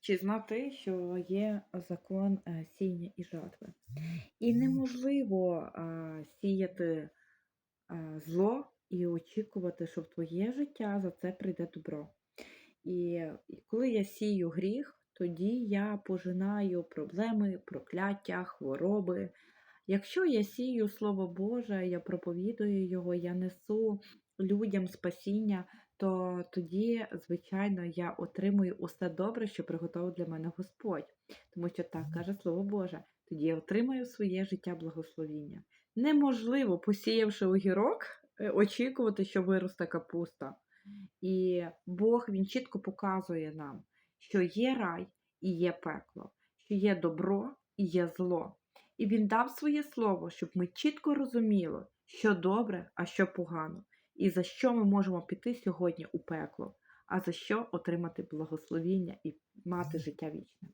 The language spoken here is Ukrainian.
Чи знав ти, що є закон е, сіяння і жатви? І неможливо сіяти зло і очікувати, що в твоє життя за це прийде добро. І коли я сію гріх, тоді я пожинаю проблеми, прокляття, хвороби. Якщо я сію Слово Боже, я проповідую його, я несу людям спасіння, то тоді, звичайно, я отримую усе добре, що приготував для мене Господь. Тому що так каже Слово Боже, тоді я отримаю своє життя благословіння. Неможливо, посіявши огірок, е, очікувати, що виросте капуста. І Бог він чітко показує нам, що є рай і є пекло, що є добро і є зло. І він дав своє слово, щоб ми чітко розуміли, що добре, а що погано, і за що ми можемо піти сьогодні у пекло, а за що отримати благословіння і мати життя вічне.